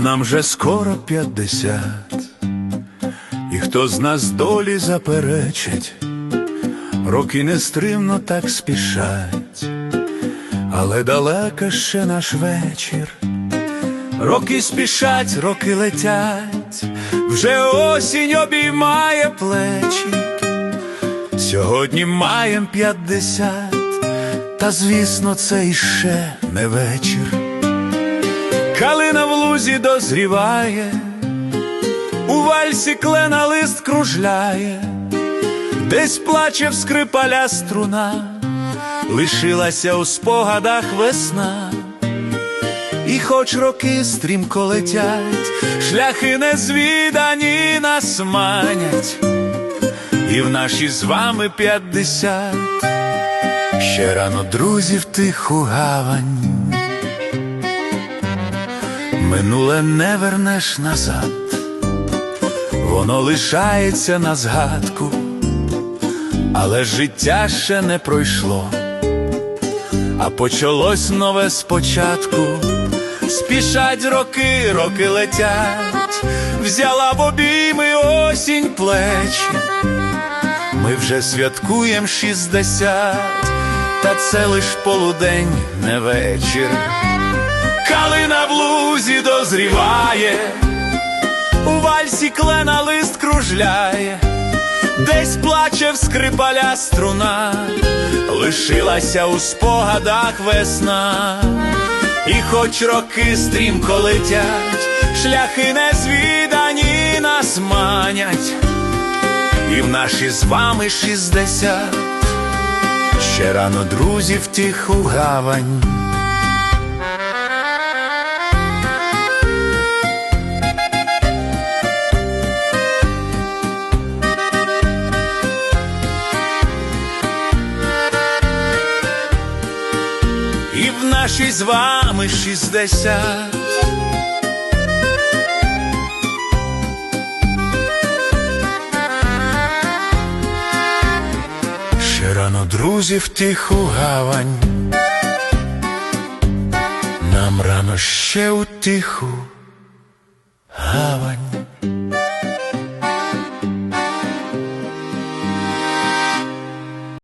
нам вже скоро п'ятдесят, і хто з нас долі заперечить, роки нестримно так спішать, але далеко ще наш вечір. Роки спішать, роки летять, вже осінь обіймає плечі. Сьогодні маєм п'ятдесят, та звісно, це іще не вечір. Калина в лузі дозріває, у вальсі клена лист кружляє, десь плаче в скрипаля струна, лишилася у спогадах весна. І хоч роки стрімко летять, шляхи незвідані нас манять, і в наші з вами п'ятдесят, ще рано друзів тиху гавань, минуле не вернеш назад, воно лишається на згадку, але життя ще не пройшло, а почалось нове спочатку. Спішать роки, роки летять, взяла в обійми осінь плечі. Ми вже святкуєм шістдесят, та це лиш полудень, не вечір. В лузі дозріває, у вальсі клена лист кружляє, десь плаче в скрипаля струна, лишилася у спогадах весна. І хоч роки стрімко летять, шляхи незвідані нас манять, і в наші з вами шістдесят, ще рано друзів тиху гавань. І в нашій з вами шістдесят. Ще рано друзів тиху гавань. Нам рано ще у тиху гавань.